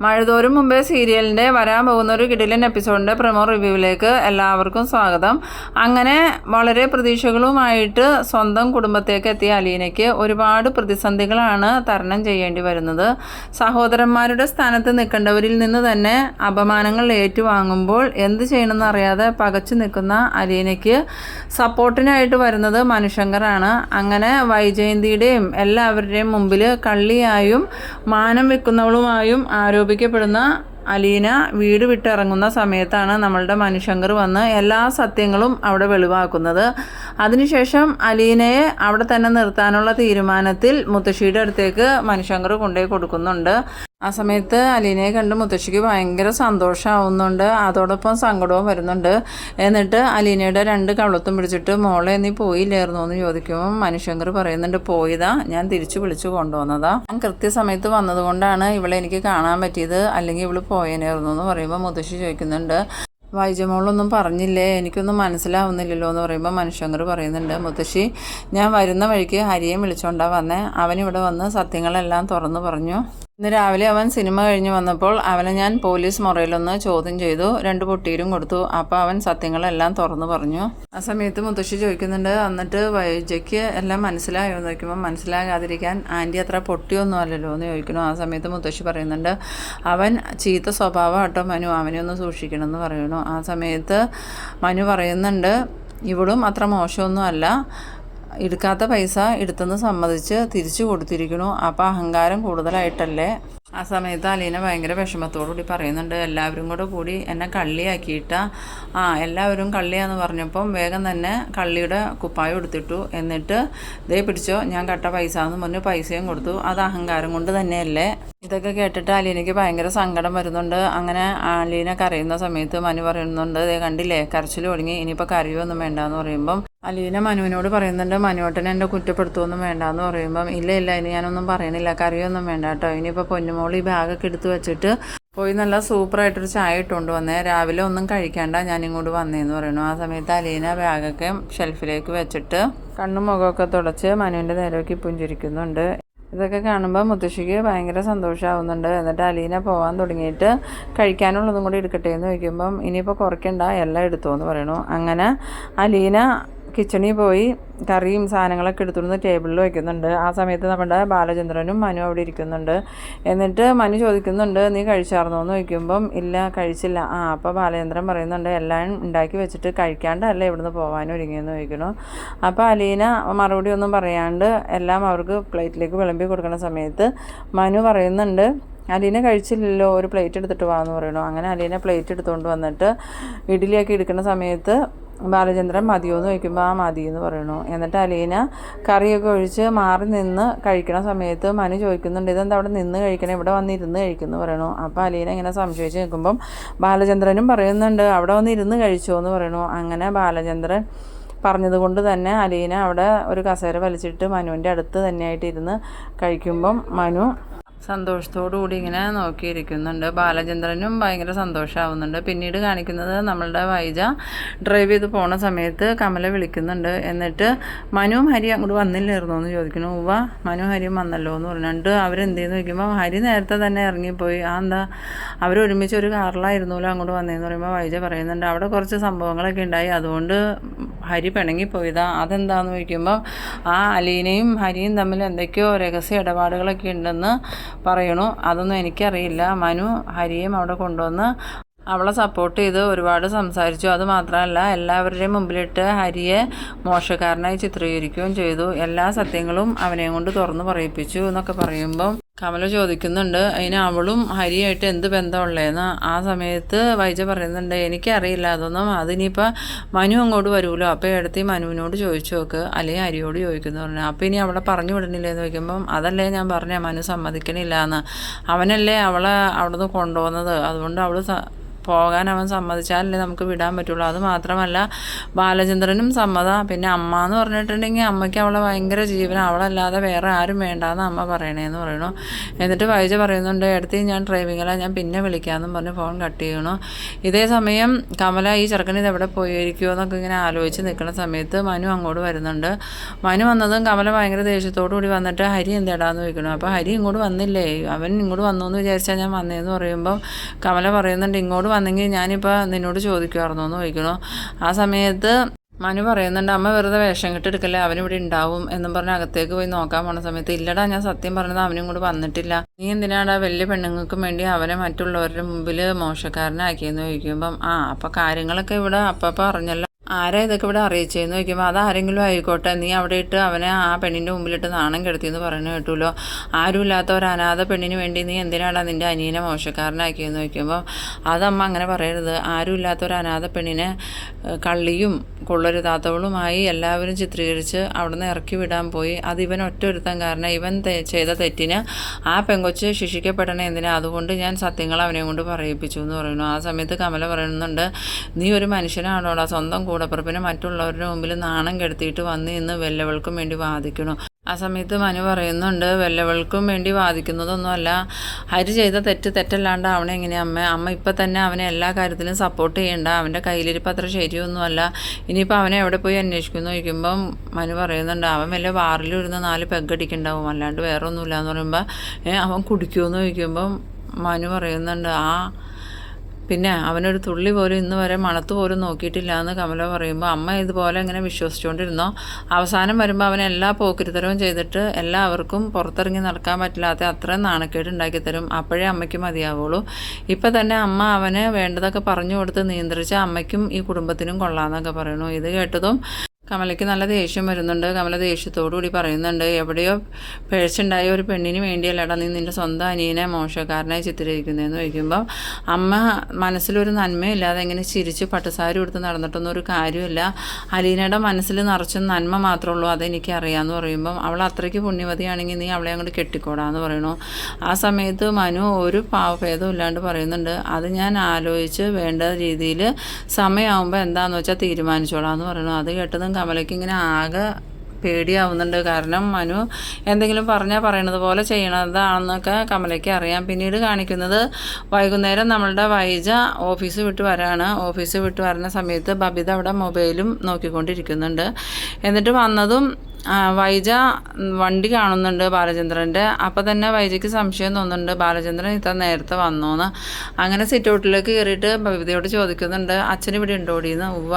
മഴതോറും മുമ്പേ സീരിയലിന്റെ വരാൻ പോകുന്ന ഒരു കിടിലൻ എപ്പിസോഡിന്റെ പ്രമോ റിവ്യൂവിലേക്ക് എല്ലാവർക്കും സ്വാഗതം. അങ്ങനെ വളരെ പ്രതീക്ഷകളുമായിട്ട് സ്വന്തം കുടുംബത്തേക്ക് എത്തിയ അലീനയ്ക്ക് ഒരുപാട് പ്രതിസന്ധികളാണ് തരണം ചെയ്യേണ്ടി വരുന്നത്. സഹോദരന്മാരുടെ സ്ഥാനത്ത് നിൽക്കേണ്ടവരിൽ നിന്ന് തന്നെ അപമാനങ്ങൾ ഏറ്റുവാങ്ങുമ്പോൾ എന്ത് ചെയ്യണമെന്ന് അറിയാതെ പകച്ചു നിൽക്കുന്ന അലീനയ്ക്ക് സപ്പോർട്ടിനായിട്ട് വരുന്നത് മനുശങ്കറാണ്. അങ്ങനെ വൈജയന്തിയുടെയും എല്ലാവരുടെയും മുമ്പിൽ കള്ളിയായും മാനം വെക്കുന്നവളുമായും ആരോപിക്കപ്പെടുന്ന അലീന വീട് വിട്ടിറങ്ങുന്ന സമയത്താണ് നമ്മളുടെ മനുശങ്കർ വന്ന് എല്ലാ സത്യങ്ങളും അവിടെ വെളിവാക്കുന്നത്. അതിനുശേഷം അലീനയെ അവിടെ തന്നെ നിർത്താനുള്ള തീരുമാനത്തിൽ മുത്തശ്ശിയുടെ അടുത്തേക്ക് മനുശങ്കർ കൊണ്ടുപോയി കൊടുക്കുന്നുണ്ട്. ആ സമയത്ത് അലീനയെ കണ്ട് മുത്തശ്ശിക്ക് ഭയങ്കര സന്തോഷമാവുന്നുണ്ട് അതോടൊപ്പം സങ്കടവും വരുന്നുണ്ട്. എന്നിട്ട് അലീനയുടെ രണ്ട് കവളത്തും പിടിച്ചിട്ട് മോളെ നീ പോയില്ലായിരുന്നു? എന്ന് ചോദിക്കുമ്പോൾ മനുഷ്യങ്കർ പറയുന്നുണ്ട് പോയതാ ഞാൻ തിരിച്ചു വിളിച്ചു കൊണ്ടുവന്നതാ. ഞാൻ കൃത്യസമയത്ത് വന്നതുകൊണ്ടാണ് ഇവളെ എനിക്ക് കാണാൻ പറ്റിയത് അല്ലെങ്കിൽ ഇവൾ പോയേനായിരുന്നു എന്ന് പറയുമ്പോൾ മുത്തശ്ശി ചോദിക്കുന്നുണ്ട് വൈജമോളൊന്നും പറഞ്ഞില്ലേ? എനിക്കൊന്നും മനസ്സിലാവുന്നില്ലല്ലോ? എന്ന് പറയുമ്പോൾ മനുഷ്യങ്കർ പറയുന്നുണ്ട് മുത്തശ്ശി ഞാൻ വരുന്ന വഴിക്ക് ഹരിയെ വിളിച്ചോണ്ടാ വന്നേ. അവനിവിടെ വന്ന് സത്യങ്ങളെല്ലാം തുറന്നു പറഞ്ഞു. ഇന്ന് രാവിലെ അവൻ സിനിമ കഴിഞ്ഞ് വന്നപ്പോൾ അവനെ ഞാൻ പോലീസ് മുറയിലൊന്ന് ചോദ്യം ചെയ്തു. രണ്ട് പൊട്ടീരും കൊടുത്തു. അപ്പോൾ അവൻ സത്യങ്ങളെല്ലാം തുറന്നു പറഞ്ഞു. ആ സമയത്ത് മുത്തശ്ശി ചോദിക്കുന്നുണ്ട് എന്നിട്ട് വൈജയ്ക്ക് എല്ലാം മനസ്സിലായോ? എന്ന് ചോദിക്കുമ്പോൾ മനസ്സിലാകാതിരിക്കാൻ ആന്റി അത്ര പൊട്ടിയൊന്നും അല്ലല്ലോ? എന്ന് ചോദിക്കുന്നു. ആ സമയത്ത് മുത്തശ്ശി പറയുന്നുണ്ട് അവൻ ചീത്ത സ്വഭാവം കേട്ടോ മനു അവനെ ഒന്ന് സൂക്ഷിക്കണം എന്ന് പറയുന്നു. ആ സമയത്ത് മനു പറയുന്നുണ്ട് ഇവളും അത്ര മോശമൊന്നും അല്ല. എടുക്കാത്ത പൈസ എടുത്തെന്ന് സമ്മതിച്ച് തിരിച്ചു കൊടുത്തിരിക്കുന്നു. അപ്പോൾ അഹങ്കാരം കൂടുതലായിട്ടല്ലേ? ആ സമയത്ത് അലീന ഭയങ്കര വിഷമത്തോടുകൂടി പറയുന്നുണ്ട് എല്ലാവരും കൂടെ കൂടി എന്നെ കള്ളിയാക്കിയിട്ട. ആ എല്ലാവരും കള്ളിയാന്ന് പറഞ്ഞപ്പം വേഗം തന്നെ കള്ളിയുടെ കുപ്പായം എടുത്തിട്ടു. എന്നിട്ട് ദേ പിടിച്ചോ ഞാൻ കട്ട പൈസ എന്ന് പറഞ്ഞു പൈസയും കൊടുത്തു. അത് അഹങ്കാരം കൊണ്ട് തന്നെയല്ലേ? ഇതൊക്കെ കേട്ടിട്ട് അലീനയ്ക്ക് ഭയങ്കര സങ്കടം വരുന്നുണ്ട്. അങ്ങനെ അലീന കരയുന്ന സമയത്ത് മനു പറയുന്നുണ്ട് ദേ കണ്ടില്ലേ കരച്ചിൽ ഒടുങ്ങി ഇനിയിപ്പോൾ കരയൊന്നും വേണ്ടെന്ന് പറയുമ്പം. അലീന മനുവിനോട് പറയുന്നുണ്ട് മനുവേട്ടൻ എന്നെ കുറ്റപ്പെടുത്തുമൊന്നും വേണ്ടാന്ന് പറയുമ്പം ഇല്ല ഇല്ല ഇനി ഞാനൊന്നും പറയണില്ല കറിയൊന്നും വേണ്ട കേട്ടോ ഇനിയിപ്പോൾ പൊന്നുമോൾ ഈ ബാഗൊക്കെ എടുത്തു വെച്ചിട്ട് പോയി നല്ല സൂപ്പറായിട്ടൊരു ചായ ഇട്ടുകൊണ്ട് വന്നേ. രാവിലെ ഒന്നും കഴിക്കണ്ട ഞാൻ ഇങ്ങോട്ട് വന്നേന്ന് പറയുന്നു. ആ സമയത്ത് അലീന ബാഗൊക്കെ ഷെൽഫിലേക്ക് വെച്ചിട്ട് കണ്ണും മുഖമൊക്കെ തുടച്ച് മനുവിന്റെ നേരമൊക്കെ പുഞ്ചിരിക്കുന്നുണ്ട് ഇതൊക്കെ കാണുമ്പോൾ മുത്തശ്ശിക്ക് ഭയങ്കര സന്തോഷമാവുന്നുണ്ട് എന്നിട്ട് അലീന പോകാൻ തുടങ്ങിയിട്ട് കഴിക്കാനുള്ളതും കൂടി എടുക്കട്ടെ എന്ന് ചോദിക്കുമ്പം ഇനിയിപ്പോൾ കുറയ്ക്കണ്ട എല്ലാം എടുത്തോ എന്ന് പറയണു അങ്ങനെ അലീന കിച്ചണിൽ പോയി കറിയും സാധനങ്ങളൊക്കെ എടുത്തുകൊണ്ട് ടേബിളിൽ വയ്ക്കുന്നുണ്ട്. ആ സമയത്ത് നമ്മുടെ ബാലചന്ദ്രനും മനു അവിടെ ഇരിക്കുന്നുണ്ട്. എന്നിട്ട് മനു ചോദിക്കുന്നുണ്ട് നീ കഴിച്ചായിരുന്നോ? എന്ന് ചോദിക്കുമ്പം ഇല്ല കഴിച്ചില്ല. ആ അപ്പോൾ ബാലചന്ദ്രൻ പറയുന്നുണ്ട് എല്ലാം ഉണ്ടാക്കി വെച്ചിട്ട് കഴിക്കാണ്ടല്ല ഇവിടുന്ന് പോകാൻ ഒരുങ്ങിയെന്ന് ചോദിക്കുന്നു. അപ്പോൾ അലീന മറുപടി ഒന്നും പറയാണ്ട് എല്ലാം അവർക്ക് പ്ലേറ്റിലേക്ക് വിളമ്പി കൊടുക്കുന്ന സമയത്ത് മനു പറയുന്നുണ്ട് അലീന കഴിച്ചില്ലല്ലോ ഒരു പ്ലേറ്റ് എടുത്തിട്ട് വാന്ന് പറയണു അങ്ങനെ അലീന പ്ലേറ്റ് എടുത്തുകൊണ്ട് വന്നിട്ട് ഇഡ്ഡലിയൊക്കെ എടുക്കുന്ന സമയത്ത് ബാലചന്ദ്രൻ മതിയോ എന്ന് ചോദിക്കുമ്പോൾ ആ മതി എന്ന് പറയണു. എന്നിട്ട് അലീന കറിയൊക്കെ ഒഴിച്ച് മാറി നിന്ന് കഴിക്കണ സമയത്ത് മനു ചോദിക്കുന്നുണ്ട് ഇതെന്താ അവിടെ നിന്ന് കഴിക്കണേ? ഇവിടെ വന്ന് ഇരുന്ന് കഴിക്കുന്നു പറയണു. അപ്പോൾ അലീന ഇങ്ങനെ സംശയിച്ച് നിൽക്കുമ്പം ബാലചന്ദ്രനും പറയുന്നുണ്ട് അവിടെ വന്ന് ഇരുന്ന് കഴിച്ചോ എന്ന് പറയണു. അങ്ങനെ ബാലചന്ദ്രൻ പറഞ്ഞതുകൊണ്ട് തന്നെ അലീന അവിടെ ഒരു കസേര വലിച്ചിട്ട് മനുവിന്റെ അടുത്ത് തന്നെയായിട്ട് ഇരുന്ന് കഴിക്കുമ്പം മനു സന്തോഷത്തോടു കൂടി ഇങ്ങനെ നോക്കിയിരിക്കുന്നുണ്ട്. ബാലചന്ദ്രനും ഭയങ്കര സന്തോഷമാവുന്നുണ്ട് പിന്നീട് കാണിക്കുന്നത് നമ്മളുടെ വൈജ ഡ്രൈവ് ചെയ്ത് പോണ സമയത്ത് കമല വിളിക്കുന്നുണ്ട്. എന്നിട്ട് മനുവും ഹരി അങ്ങോട്ട് വന്നില്ലായിരുന്നോ? എന്ന് ചോദിക്കുന്നു. ഉവ്വ മനു ഹരിയും വന്നല്ലോ എന്ന് പറഞ്ഞിട്ട് അവരെന്ത് ചെയ്യുന്നു ചോദിക്കുമ്പോൾ ഹരി നേരത്തെ തന്നെ ഇറങ്ങിപ്പോയി. ആ എന്താ അവരൊരുമിച്ച് ഒരു കാറിലായിരുന്നല്ലോ അങ്ങോട്ട് വന്നതെന്ന് പറയുമ്പോൾ വൈജ പറയുന്നുണ്ട്. അവിടെ കുറച്ച് സംഭവങ്ങളൊക്കെ ഉണ്ടായി. അതുകൊണ്ട് ഹരി പിണങ്ങിപ്പോയതാ. അതെന്താന്ന് ചോദിക്കുമ്പോൾ ആ അലീനയും ഹരിയും തമ്മിൽ എന്തൊക്കെയോ രഹസ്യ ഇടപാടുകളൊക്കെ ഉണ്ടെന്ന് പറയണു. അതൊന്നും എനിക്കറിയില്ല. മനു ഹരിയും അവിടെ കൊണ്ടുവന്ന് അവളെ സപ്പോർട്ട് ചെയ്ത് ഒരുപാട് സംസാരിച്ചു. അത് മാത്രമല്ല എല്ലാവരുടെയും മുമ്പിലിട്ട് ഹരിയെ മോശക്കാരനായി ചിത്രീകരിക്കുകയും ചെയ്തു. എല്ലാ സത്യങ്ങളും അവനെയും കൊണ്ട് തുറന്നു പറയിപ്പിച്ചു എന്നൊക്കെ പറയുമ്പം കമല ചോദിക്കുന്നുണ്ട് അതിന് അവളും ഹരിയായിട്ട് എന്ത് ബന്ധമുള്ളതെന്ന് ആ സമയത്ത് വൈജ പറയുന്നുണ്ട് എനിക്കറിയില്ല അതൊന്നും അതിനിപ്പോൾ മനു അങ്ങോട്ട് വരുമല്ലോ അപ്പോൾ എടുത്ത് മനുവിനോട് ചോദിച്ചു നോക്ക് അല്ലെങ്കിൽ ഹരിയോട് ചോദിക്കുന്നു പറഞ്ഞു. അപ്പോൾ ഇനി അവളെ പറഞ്ഞു വിടണില്ലേ എന്ന് ചോദിക്കുമ്പം അതല്ലേ ഞാൻ പറഞ്ഞ മനു സമ്മതിക്കണില്ല എന്ന് അവനല്ലേ അവളെ അവിടുന്ന് കൊണ്ടുപോകുന്നത്? അതുകൊണ്ട് അവൾ പോകാൻ അവൻ സമ്മതിച്ചാലല്ലേ നമുക്ക് വിടാൻ പറ്റുള്ളൂ. അത് മാത്രമല്ല ബാലചന്ദ്രനും സമ്മതം. പിന്നെ അമ്മ എന്ന് പറഞ്ഞിട്ടുണ്ടെങ്കിൽ അമ്മയ്ക്ക് അവളെ ഭയങ്കര ജീവനം. അവളല്ലാതെ വേറെ ആരും വേണ്ടാന്ന് അമ്മ പറയണേന്ന് പറയണു എന്നിട്ട് വൈജ പറയുന്നുണ്ട് എടുത്ത് ഞാൻ ഡ്രൈവിങ്ങില. ഞാൻ പിന്നെ വിളിക്കാമെന്നും പറഞ്ഞ് ഫോൺ കട്ട് ചെയ്യണു. ഇതേ സമയം കമല ഈ ചെറുക്കൻ ഇത് എവിടെ പോയിരിക്കുമോ എന്നൊക്കെ ഇങ്ങനെ ആലോചിച്ച് നിൽക്കുന്ന സമയത്ത് മനു അങ്ങോട്ട് വരുന്നുണ്ട്. മനു വന്നതും കമല ഭയങ്കര ദേഷ്യത്തോടു കൂടി വന്നിട്ട് ഹരി എന്തേടാന്ന് ചോദിക്കണം? അപ്പോൾ ഹരി ഇങ്ങോട്ട് വന്നില്ലേ? അവൻ ഇങ്ങോട്ട് വന്നു എന്ന് വിചാരിച്ചാൽ ഞാൻ വന്നേന്ന് പറയുമ്പം കമല പറയുന്നുണ്ട് ഇങ്ങോട്ട് വന്നെങ്കിൽ ഞാനിപ്പോൾ നിന്നോട് ചോദിക്കുമായിരുന്നു എന്ന് ചോദിക്കണു. ആ സമയത്ത് മനു പറയുന്നുണ്ട് അമ്മ വെറുതെ വേഷം കെട്ടെടുക്കല്ലേ അവനിവിടെ ഉണ്ടാവും എന്നും പറഞ്ഞ് അകത്തേക്ക് പോയി നോക്കാൻ പോണ സമയത്ത് ഇല്ലടാ ഞാൻ സത്യം പറഞ്ഞത് അവനും കൂടെ വന്നിട്ടില്ല. നീ എന്തിനാടാ വലിയ പെണ്ണുങ്ങൾക്കും വേണ്ടി അവനെ മറ്റുള്ളവരുടെ മുമ്പിൽ മോശക്കാരനാക്കിയെന്ന് ചോദിക്കുമ്പം ആ അപ്പം കാര്യങ്ങളൊക്കെ ഇവിടെ അപ്പം പറഞ്ഞല്ലോ ആരാ ഇതൊക്കെ ഇവിടെ അറിയിച്ചതെന്ന് ചോദിക്കുമ്പോൾ അത് ആരെങ്കിലും ആയിക്കോട്ടെ നീ അവിടെ ഇട്ട് അവനെ ആ പെണ്ണിന്റെ മുമ്പിലിട്ട് നാണം കെടുത്തിയെന്ന് പറഞ്ഞു കേട്ടുമല്ലോ ആരുമില്ലാത്ത ഒരു അനാഥ പെണ്ണിന് വേണ്ടി നീ എന്തിനാടാ നിന്റെ അനിയനെ മോശക്കാരനാക്കിയെന്ന് ചോദിക്കുമ്പോൾ അതമ്മ അങ്ങനെ പറയരുത്. ആരുമില്ലാത്ത ഒരു അനാഥ പെണ്ണിനെ കള്ളിയും കൊള്ളരുതാത്തവളുമായി എല്ലാവരും ചിത്രീകരിച്ച് അവിടുന്ന് ഇറക്കി വിടാൻ പോയി. അത് ഇവൻ ഒറ്റ ഒരുത്തൻ കാരണം. ഇവൻ ചെയ്ത തെറ്റിന് ആ പെങ്കൊച്ച് ശിക്ഷിക്കപ്പെടണേ എന്തിനാ? അതുകൊണ്ട് ഞാൻ സത്യങ്ങൾ അവനെ കൊണ്ട് പറയിപ്പിച്ചു എന്ന് പറയുന്നു. ആ സമയത്ത് കമല പറയുന്നുണ്ട് നീ ഒരു മനുഷ്യനാണോടാ? സ്വന്തം കൂടപ്പിറപ്പിനെ മറ്റുള്ളവരുടെ മുമ്പിൽ നാണം കെടുത്തിയിട്ട് വന്ന് ഇന്ന് വെല്ലവൾക്കും വേണ്ടി വാദിക്കണം. ആ സമയത്ത് മനു പറയുന്നുണ്ട് വെല്ലവൾക്കും വേണ്ടി വാദിക്കുന്നതൊന്നുമല്ല. ഹരി ചെയ്ത തെറ്റ് തെറ്റല്ലാണ്ട് അവനെ എങ്ങനെയാ അമ്മ? അമ്മ ഇപ്പം തന്നെ അവനെ എല്ലാ കാര്യത്തിലും സപ്പോർട്ട് ചെയ്യണ്ട. അവന്റെ കയ്യിലിരിപ്പം അത്ര ശരിയൊന്നുമല്ല. ഇനിയിപ്പോൾ അവനെ എവിടെ പോയി അന്വേഷിക്കുന്നു? ചോദിക്കുമ്പം മനു പറയുന്നുണ്ട് അവൻ വല്ല വാറിലിരുന്ന് നാല് പെഗടിക്കുണ്ടാവും അല്ലാണ്ട് വേറെ ഒന്നുമില്ല എന്ന് പറയുമ്പോൾ അവൻ കുടിക്കുമെന്ന് ചോദിക്കുമ്പം മനു പറയുന്നുണ്ട് ആ പിന്നെ അവനൊരു തുള്ളി പോലും ഇന്ന് വരെ മണത്ത് പോലും നോക്കിയിട്ടില്ല എന്ന് കമല പറയുമ്പോൾ അമ്മ ഇതുപോലെ ഇങ്ങനെ വിശ്വസിച്ചുകൊണ്ടിരുന്നോ അവസാനം വരുമ്പോൾ അവൻ എല്ലാ പോക്കിരിത്തരവും ചെയ്തിട്ട് എല്ലാവർക്കും പുറത്തിറങ്ങി നടക്കാൻ പറ്റില്ലാത്ത അത്രയും നാണക്കേട് ഉണ്ടാക്കി തരും. അപ്പോഴേ അമ്മയ്ക്ക് മതിയാവുള്ളൂ. ഇപ്പം തന്നെ അമ്മ അവന് വേണ്ടതൊക്കെ പറഞ്ഞു കൊടുത്ത് നിയന്ത്രിച്ച അമ്മയ്ക്കും ഈ കുടുംബത്തിനും കൊള്ളാമെന്നൊക്കെ പറയണു ഇത് കേട്ടതും കമലയ്ക്ക് നല്ല ദേഷ്യം വരുന്നുണ്ട്. കമല ദേഷ്യത്തോടുകൂടി പറയുന്നുണ്ട് എവിടെയോ പിഴച്ചുണ്ടായ ഒരു പെണ്ണിന് വേണ്ടിയല്ലടാ നീ നിന്റെ സ്വന്തം അനിയനെ മോശക്കാരനായി ചിത്രീകരിക്കുന്നതെന്ന് ചോദിക്കുമ്പോൾ അമ്മ മനസ്സിലൊരു നന്മയില്ലാതെ എങ്ങനെ ചിരിച്ച് പട്ടുസാരി കൊടുത്ത് നടന്നിട്ടൊന്നും ഒരു കാര്യമില്ല. അലീനയുടെ മനസ്സിൽ നിറച്ച നന്മ മാത്രമേ ഉള്ളൂ അതെനിക്ക് അറിയാമെന്ന് പറയുമ്പം അവൾ അത്രയ്ക്ക് പുണ്യവതിയാണെങ്കിൽ നീ അവളെ അങ്ങോട്ട് കെട്ടിക്കോടാന്ന് പറയണു ആ സമയത്ത് മനു ഒരു പാവഭേദം ഇല്ലാണ്ട് പറയുന്നുണ്ട് അത് ഞാൻ ആലോചിച്ച് വേണ്ട രീതിയിൽ സമയമാകുമ്പോൾ എന്താണെന്ന് വെച്ചാൽ തീരുമാനിച്ചോളാന്ന് പറയണു അത് കേട്ടതും കമലയ്ക്ക് ഇങ്ങനെ ആകെ പേടിയാവുന്നുണ്ട്. കാരണം മനു എന്തെങ്കിലും പറഞ്ഞാൽ പറയണത് പോലെ ചെയ്യണതാണെന്നൊക്കെ കമലയ്ക്ക് അറിയാം. പിന്നീട് കാണിക്കുന്നത് വൈകുന്നേരം നമ്മളുടെ വൈജ ഓഫീസ് വിട്ട് വരാണ്. ഓഫീസ് വിട്ട് വരുന്ന സമയത്ത് ബബിത അവിടെ മൊബൈലും നോക്കിക്കൊണ്ടിരിക്കുന്നുണ്ട്. എന്നിട്ട് വന്നതും വൈജ വണ്ടി കാണുന്നുണ്ട് ബാലചന്ദ്രന്റെ അപ്പോൾ തന്നെ വൈജയ്ക്ക് സംശയം തോന്നുന്നുണ്ട് ബാലചന്ദ്രൻ ഇത്ര നേരത്തെ വന്നോന്ന്? അങ്ങനെ സിറ്റ് ഔട്ടിലേക്ക് കയറിയിട്ട് ഭവിതയോട് ചോദിക്കുന്നുണ്ട് അച്ഛൻ ഇവിടെ ഉണ്ടോടിയെന്ന് ഉവ്വ.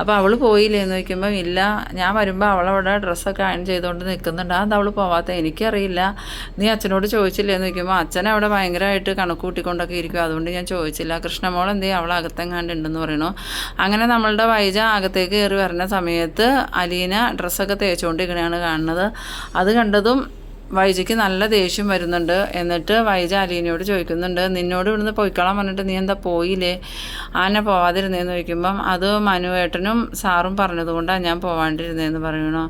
അപ്പോൾ അവൾ പോയില്ലേ എന്ന് ഇല്ല ഞാൻ വരുമ്പോൾ അവളവിടെ ഡ്രസ്സൊക്കെ അയൺ ചെയ്തുകൊണ്ട് നിൽക്കുന്നുണ്ട് അത് അവൾ പോവാത്ത? എനിക്കറിയില്ല. നീ അച്ഛനോട് ചോദിച്ചില്ലേ എന്ന് ചോദിക്കുമ്പോൾ അച്ഛൻ അവിടെ ഭയങ്കരമായിട്ട് കണക്ക് കൂട്ടിക്കൊണ്ടൊക്കെ ഇരിക്കും. അതുകൊണ്ട് ഞാൻ ചോദിച്ചില്ല. കൃഷ്ണമോൾ എന്തേ അവൾ അകത്തെങ്ങാണ്ടുണ്ടെന്ന് പറയണു. അങ്ങനെ നമ്മളുടെ വൈജ അകത്തേക്ക് കയറി വരുന്ന സമയത്ത് അലീന ഡ്രസ്സൊക്കെ തേച്ചുകൊണ്ട് ഇങ്ങനെയാണ് കാണുന്നത്. അത് കണ്ടതും വൈജയ്ക്ക് നല്ല ദേഷ്യം വരുന്നുണ്ട്. എന്നിട്ട് വൈജ അലീനയോട് ചോദിക്കുന്നുണ്ട് നിന്നോട് ഇവിടുന്ന് പോയിക്കളാൻ പറഞ്ഞിട്ട് നീ എന്താ പോയില്ലേ? ആന പോവാതിരുന്നേന്ന് ചോദിക്കുമ്പം അത് മനുവേട്ടനും സാറും പറഞ്ഞതുകൊണ്ടാണ് ഞാൻ പോവാണ്ടിരുന്നതെന്ന് പറയണു.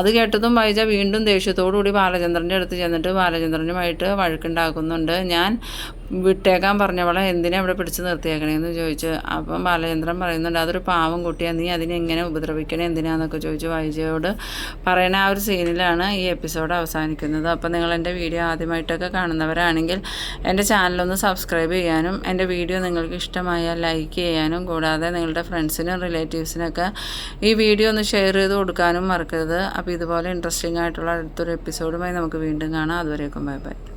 അത് കേട്ടതും വൈജ വീണ്ടും ദേഷ്യത്തോടു കൂടി ബാലചന്ദ്രന്റെ അടുത്ത് ചെന്നിട്ട് ബാലചന്ദ്രനുമായിട്ട് വഴക്കുണ്ടാക്കുന്നുണ്ട്. ഞാൻ വിട്ടേക്കാൻ പറഞ്ഞവളെ എന്തിനാ അവിടെ പിടിച്ച് നിർത്തിയേക്കണേന്ന് ചോദിച്ചു. അപ്പം ബാലചന്ദ്രൻ പറയുന്നുണ്ട് അതൊരു പാവം കുട്ടിയാണ് നീ അതിനെ എങ്ങനെ ഉപദ്രവിക്കണേ? എന്തിനാന്നൊക്കെ ചോദിച്ചു വൈജയോട് പറയുന്ന ആ ഒരു സീനിലാണ് ഈ എപ്പിസോഡ് അവസാനിക്കുന്നത്. അപ്പം നിങ്ങൾ എന്റെ വീഡിയോ ആദ്യമായിട്ടൊക്കെ കാണുന്നവരാണെങ്കിൽ എന്റെ ചാനലൊന്ന് സബ്സ്ക്രൈബ് ചെയ്യാനും എന്റെ വീഡിയോ നിങ്ങൾക്ക് ഇഷ്ടമായാൽ ലൈക്ക് ചെയ്യാനും കൂടാതെ നിങ്ങളുടെ ഫ്രണ്ട്സിനും റിലേറ്റീവ്സിനൊക്കെ ഈ വീഡിയോ ഒന്ന് ഷെയർ ചെയ്ത് കൊടുക്കാനും മറക്കരുത്. അപ്പോൾ ഇതുപോലെ ഇൻട്രസ്റ്റിംഗ് ആയിട്ടുള്ള അടുത്തൊരു എപ്പിസോഡുമായി നമുക്ക് വീണ്ടും കാണാം. അതുവരേക്കും ബൈ ബൈ.